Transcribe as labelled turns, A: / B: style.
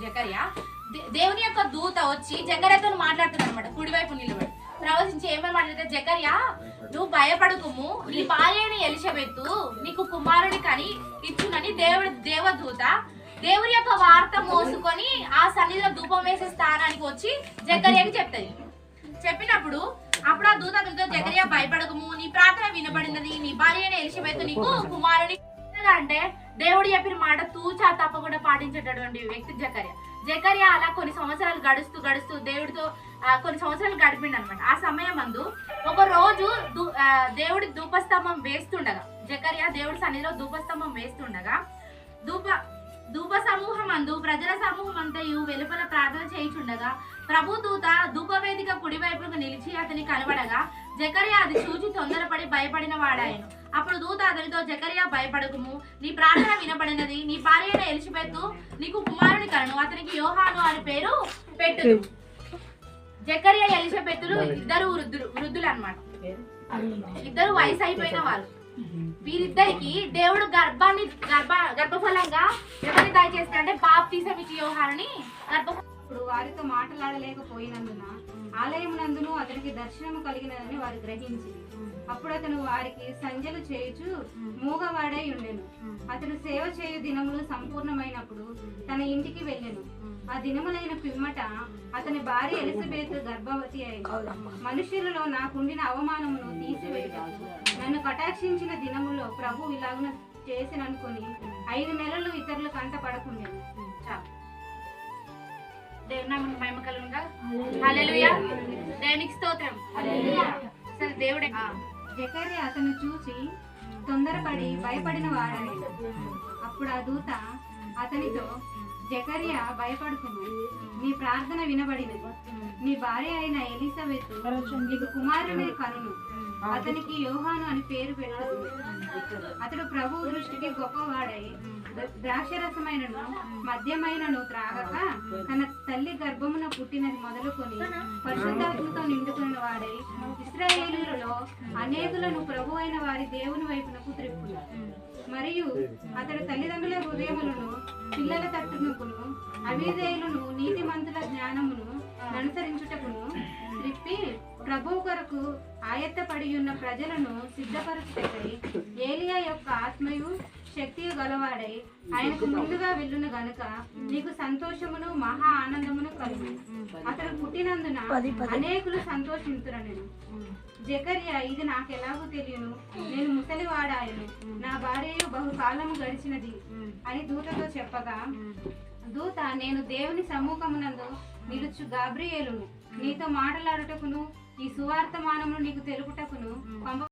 A: జకర్య దేవుని యొక్క దూత వచ్చి జకర్యతో మాట్లాడుతున్నాడు అనమాట కుడివైపు నిలబడి. ప్రవచించి ఏమని మాట్లాడితే జకర్య నువ్వు భయపడకుము నీ భార్య అయిన ఎలిషబెత్తు నీకు కుమారుని కని ఇచ్చునని దేవుడు దేవదూత దేవుని యొక్క వార్త మోసుకొని ఆ సన్నిధిలో ధూపం వేసే స్థానానికి వచ్చి జకర్యకి చెప్తుంది. చెప్పినప్పుడు అప్పుడు ఆ దూత జకర్య భయపడకము నీ ప్రార్థన వినబడినది నీ భార్య అయిన ఎలిషబెత్తు నీకు కుమారుని అంటే దేవుడు చెప్పిన మాట తూచా తప్పకుండా పాటించేటటువంటి వ్యక్తి జకర్య. జకర్య అలా కొన్ని సంవత్సరాలు గడుస్తూ గడుస్తూ దేవుడితో కొన్ని సంవత్సరాలు గడిపిండు అనమాట ఆ సమయం అందు ఒక రోజు దేవుడి ధూపస్తంభం వేస్తుండగా జకర్య దేవుడి సన్నిధిలో ధూపస్తంభం వేస్తుండగా ధూప ధూప సమూహం అందు ప్రజల సమూహం అంతయు వెలుపల ప్రార్థన చేయుచుండగా ప్రభు దూత ధూపవేదిక కుడివైపుకు నిలిచి అతని కనబడగా జకర్య అది చూచి తొందరపడి భయపడిన వాడాయను. అప్పుడు దూత అతనితో జకర్య భయపడకుము. నీ ప్రార్థన వినబడినది. నీ భార్య అయిన ఎలిషబెత్తు నీకు కుమారుని కలను. అతనికి యోహాను అని పేరు పెట్టు జకర్య ఎలిషబెత్తులు ఇద్దరు వృద్ధులు వృద్ధులు అన్నమాట ఇద్దరు వయసు అయిపోయిన వాళ్ళు. వీరిద్దరికి దేవుడు గర్భాన్ని గర్భ గర్భఫలంగా ఎవరిని దయచేస్తాడంటే బాప్తీసం ఇచ్చి యోహానుని గర్భ
B: వారితో మాట్లాడలేకపోయినందున ఆలయమునందును అతనికి దర్శనము కలిగినదని వారు గ్రహించి అప్పుడు అతను వారికి సంజలు చేయుచు మూగవాడై ఉండెను. అతను సేవ చేయు దినములు సంపూర్ణమైనప్పుడు తన ఇంటికి వెళ్ళెను. ఆ దినములైన పిమ్మట అతని భార్య ఎలిజబెత్ గర్భవతి అయింది మనుషులలో నాకుండిన అవమానమును తీసివేయటకు నన్ను కటాక్షించిన దినములో ప్రభు ఇలాగున చేసిననుకొని ఐదు నెలలు ఇతరులు కంట పడకుండా
A: చాలు దేవుని నామమునకు మహిమ కలుగునుగా. హల్లెలూయా. దేవునికి స్తోత్రం. అసలు దేవుడే. ఆ,
B: జకర్య అతను చూచి తొందరపడి భయపడిన వాడని అప్పుడు ఆ దూత అతనితో జకర్య భయపడుకును నీ ప్రార్థన వినబడినది. నీ భార్య అయిన ఎలిజబెత్ నీకు కుమారుని కనును. అతనికి యోహాను అని పేరు పెట్టదు. అతడు ప్రభు దృష్టికి గొప్పవాడై ద్ర- ద్రాక్షరసమైనను మద్యమైనను త్రాగక తన తల్లి గర్భమున పుట్టినది మొదలుకొని పరిశుద్ధాత్మతో నిండుకున్న వాడై ఇస్రాయేలులలో అనేకులను ప్రభు అయిన వారి దేవుని వైపునకు త్రిప్పును మరియు అతడు తల్లిదండ్రుల హృదయములను పిల్లల తట్టునుకును అవిధేయులను నీతిమంతుల జ్ఞానమును అనుసరించుటకును త్రిప్పి ప్రభు కొరకు ఆయత్తపడి ఉన్న ప్రజలను సిద్ధపరచుటకై ఏలియా యొక్క ఆత్మయు శక్తియు గలవాడై ఆయనకు ముందుగా వెళ్ళును గనుక నీకు సంతోషమును మహా ఆనందమును కలుగు. అతడు పుట్టినందున అనేకులు సంతోషించురనెను జకర్య ఇది నాకు ఎలాగో తెలియను? నేను ముసలివాడాయను. నా భార్యయు బహుకాలము గడిచినది అని దూతతో చెప్పగా దూత నేను దేవుని సమ్ముఖమునందు నిలుచు గాబ్రియేలును. నీతో మాటలాడుటకును ఈ సువార్తమానమును నీకు తెలుపుటకును పంప